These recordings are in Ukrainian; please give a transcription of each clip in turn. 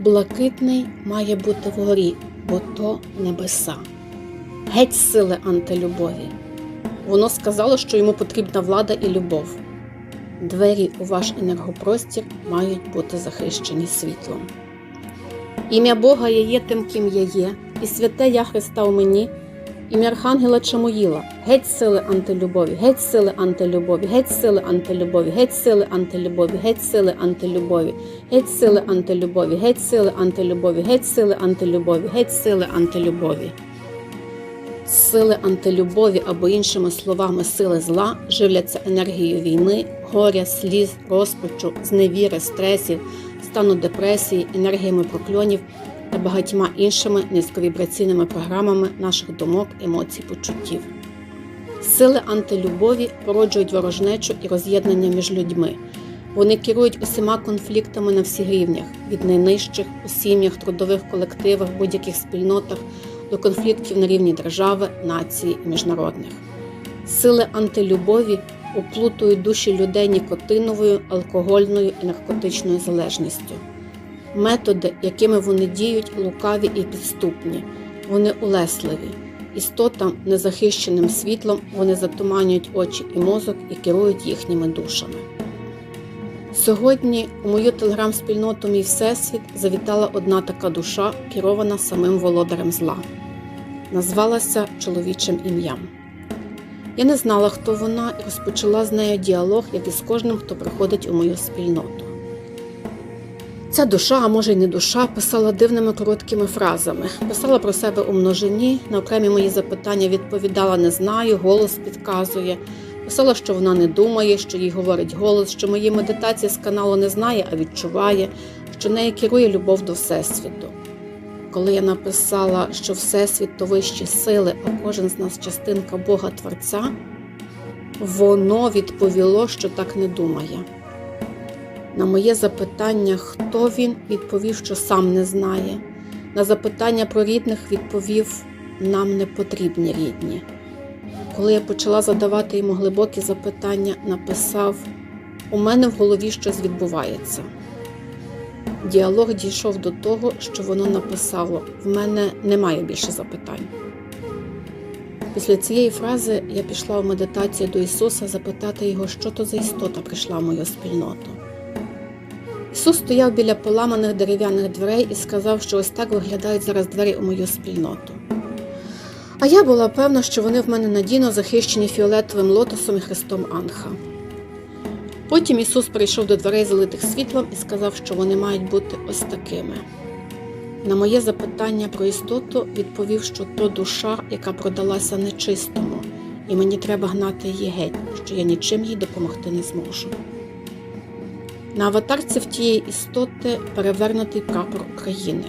Блакитний має бути вгорі, бо то небеса. Геть сили антилюбові. Воно сказало, що йому потрібна влада і любов. Двері у ваш енергопростір мають бути захищені світлом. Ім'я Бога я є тим, ким я є, і святе я Христа у мені, ім'я Архангела Чамоїла, геть сили антилюбові, геть сили антилюбові, геть сили антилюбові, геть сили антилюбові, геть сили антилюбові, геть сили антилюбові, геть сили антилюбові, геть сили антилюбові, геть сили антилюбові. Сили антилюбові або іншими словами сили зла живляться енергією війни, горя, сліз, розпачу, зневіри, стресів, стану депресії, енергіями прокльонів та багатьма іншими низьковібраційними програмами наших думок, емоцій, почуттів. Сили антилюбові породжують ворожнечу і роз'єднання між людьми. Вони керують усіма конфліктами на всіх рівнях від найнижчих у сім'ях, трудових колективах, будь-яких спільнотах до конфліктів на рівні держави, нації і міжнародних. Сили антилюбові оплутують душі людей нікотиновою, алкогольною і наркотичною залежністю. Методи, якими вони діють, лукаві і підступні, вони улесливі. Істотам, незахищеним світлом, вони затуманюють очі і мозок і керують їхніми душами. Сьогодні у мою телеграм-спільноту Мій Всесвіт завітала одна така душа, керована самим володарем зла. Назвалася чоловічим ім'ям. Я не знала, хто вона, і розпочала з нею діалог, як і з кожним, хто приходить у мою спільноту. Ця душа, а може й не душа, писала дивними короткими фразами, писала про себе у множині, на окремі мої запитання відповідала не знаю, голос підказує. Писала, що вона не думає, що їй говорить голос, що мої медитації з каналу не знає, а відчуває, що нею керує любов до Всесвіту. Коли я написала, що Всесвіт то вищі сили, а кожен з нас частинка Бога Творця, воно відповіло, що так не думає. На моє запитання, хто він, відповів, що сам не знає. На запитання про рідних відповів, нам не потрібні рідні. Коли я почала задавати йому глибокі запитання, написав: У мене в голові щось відбувається. Діалог дійшов до того, що воно написало: В мене немає більше запитань. Після цієї фрази я пішла в медитацію до Ісуса запитати його, що то за істота прийшла в мою спільноту. Ісус стояв біля поламаних дерев'яних дверей і сказав, що ось так виглядають зараз двері у мою спільноту. А я була певна, що вони в мене надійно захищені фіолетовим лотосом і хрестом Анха. Потім Ісус прийшов до дверей, залитих світлом, і сказав, що вони мають бути ось такими. На моє запитання про істоту відповів, що то душа, яка продалася нечистому, і мені треба гнати її геть, що я нічим їй допомогти не зможу. На аватарці в тієї істоти перевернутий прапор України,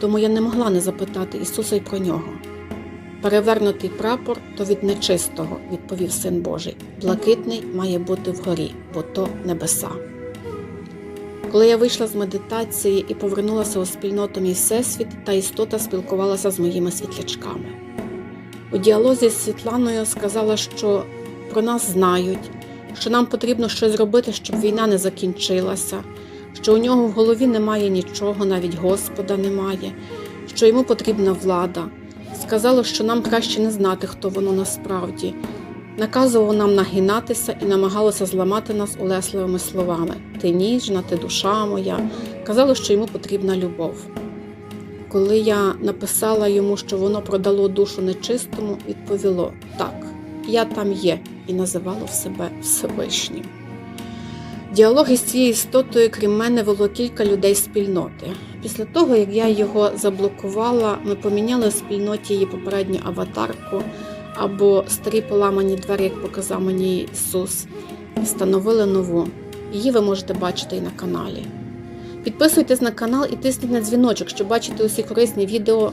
тому я не могла не запитати Ісуса й про нього. Перевернутий прапор то від нечистого, відповів Син Божий. Блакитний має бути вгорі, бо то небеса. Коли я вийшла з медитації і повернулася у спільноту мій всесвіт, та істота спілкувалася з моїми світлячками. У діалозі з Світланою сказала, що про нас знають, що нам потрібно щось зробити, щоб війна не закінчилася, що у нього в голові немає нічого, навіть Господа немає, що йому потрібна влада. Сказало, що нам краще не знати, хто воно насправді. Наказувало нам нагинатися і намагалося зламати нас улесливими словами Ти ніжна, ти душа моя. Казало, що йому потрібна любов. Коли я написала йому, що воно продало душу нечистому, відповіло так, я там є, і називало себе Всевишнім. Діалог із цією істотою, крім мене, вело кілька людей спільноти. Після того, як я його заблокувала, ми поміняли в спільноті її попередню аватарку або старі поламані двері, як показав мені Ісус, і встановили нову. Її ви можете бачити і на каналі. Підписуйтесь на канал і тисніть на дзвіночок, щоб бачити усі корисні відео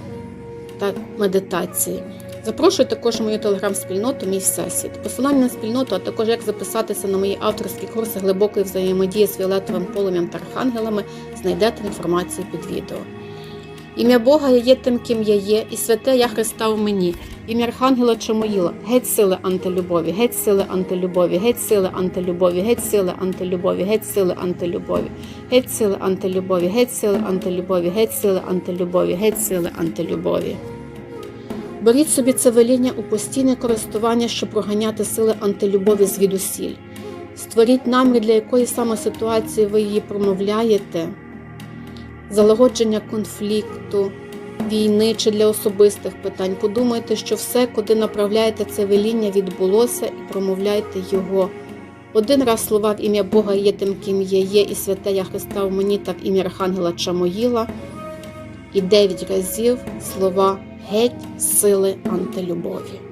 та медитації. Запрошую також мою телеграм-спільноту Мій Всесвіт. Посилання на спільноту, а також як записатися на мої авторські курси глибокої взаємодії з фіолетовим полум'ям та архангелами, знайдете інформацію під відео. Ім'я Бога я є тим, ким я є, і святе я Христа в мені. Ім'я Архангела Чомоїла, геть сили антилюбові, геть сили антилюбові, геть сили антилюбові, геть сили антилюбові, геть сили антилюбові, геть сили антилюбові, геть сили антилюбові, геть сили антилюбові, геть сили антилюбові. Беріть собі це веління у постійне користування, щоб проганяти сили антилюбові звідусіль. Створіть намір, для якої саме ситуації ви її промовляєте, залагодження конфлікту, війни чи для особистих питань. Подумайте, що все, куди направляєте це веління, відбулося і промовляйте його. Один раз слова в ім'я Бога є тим, ким я є, і святе я Христа в мені, так ім'я Архангела Чамоїла, і дев'ять разів слова геть сили антилюбові.